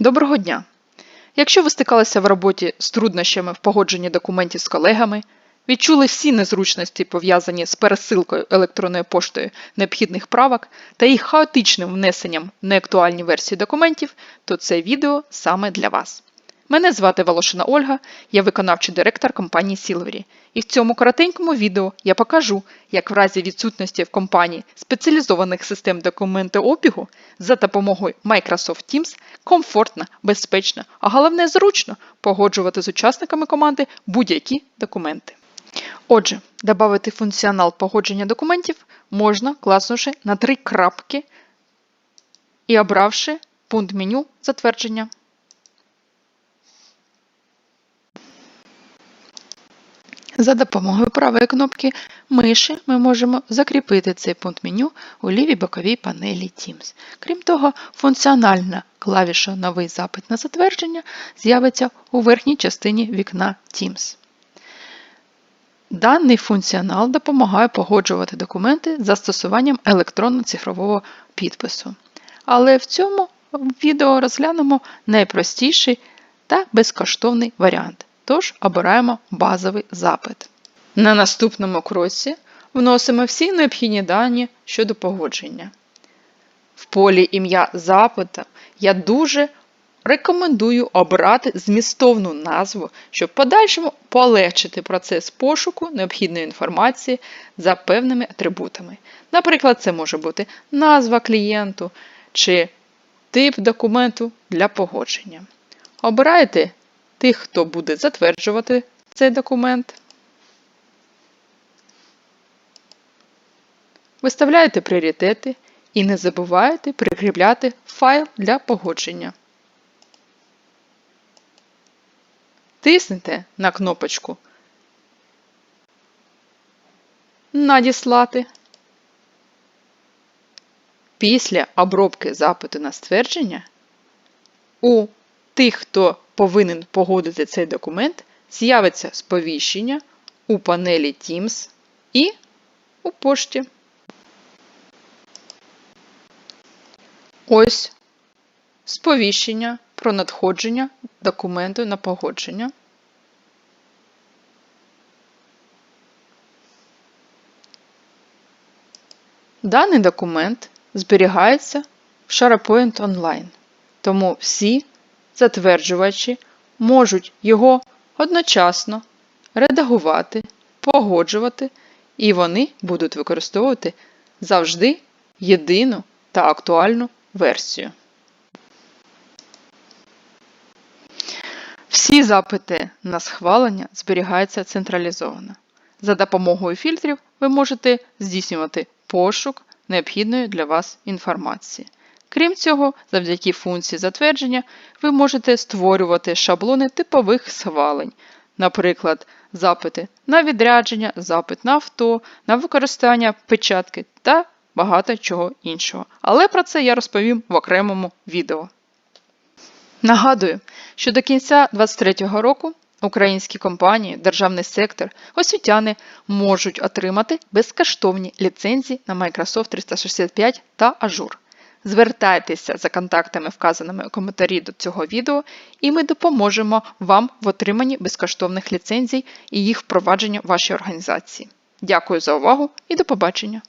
Доброго дня! Якщо ви стикалися в роботі з труднощами в погодженні документів з колегами, відчули всі незручності, пов'язані з пересилкою електронною поштою необхідних правок та їх хаотичним внесенням неактуальні версії документів, то це відео саме для вас. Мене звати Волошина Ольга, я виконавчий директор компанії Silvery. І в цьому коротенькому відео я покажу, як в разі відсутності в компанії спеціалізованих систем документообігу за допомогою Microsoft Teams комфортно, безпечно, а головне зручно погоджувати з учасниками команди будь-які документи. Отже, додати функціонал погодження документів можна, класнувши на три крапки і обравши пункт меню затвердження. За допомогою правої кнопки миші ми можемо закріпити цей пункт меню у лівій боковій панелі Teams. Крім того, функціональна клавіша Новий запит на затвердження з'явиться у верхній частині вікна Teams. Даний функціонал допомагає погоджувати документи з застосуванням електронно-цифрового підпису. Але в цьому відео розглянемо найпростіший та безкоштовний варіант. Тож обираємо базовий запит. На наступному кроці вносимо всі необхідні дані щодо погодження. В полі ім'я запита я дуже рекомендую обрати змістовну назву, щоб в подальшому полегшити процес пошуку необхідної інформації за певними атрибутами. Наприклад, це може бути назва клієнту чи тип документу для погодження. Обирайте тих, хто буде затверджувати цей документ. Виставляєте пріоритети і не забувайте прикріпляти файл для погодження. Тиснете на кнопочку Надіслати. Після обробки запиту на ствердження у тих, хто повинен погодити цей документ, з'явиться сповіщення у панелі Teams і у пошті. Ось сповіщення про надходження документу на погодження. Даний документ зберігається в SharePoint Online, тому всі затверджувачі можуть його одночасно редагувати, погоджувати, і вони будуть використовувати завжди єдину та актуальну версію. Всі запити на схвалення зберігаються централізовано. За допомогою фільтрів ви можете здійснювати пошук необхідної для вас інформації. Крім цього, завдяки функції затвердження ви можете створювати шаблони типових схвалень, наприклад, запити на відрядження, запит на авто, на використання печатки та багато чого іншого. Але про це я розповім в окремому відео. Нагадую, що до кінця 2023 року українські компанії, державний сектор, освітяни можуть отримати безкоштовні ліцензії на Microsoft 365 та Azure. Звертайтеся за контактами, вказаними у коментарі до цього відео, і ми допоможемо вам в отриманні безкоштовних ліцензій і їх впровадженню вашій організації. Дякую за увагу і до побачення!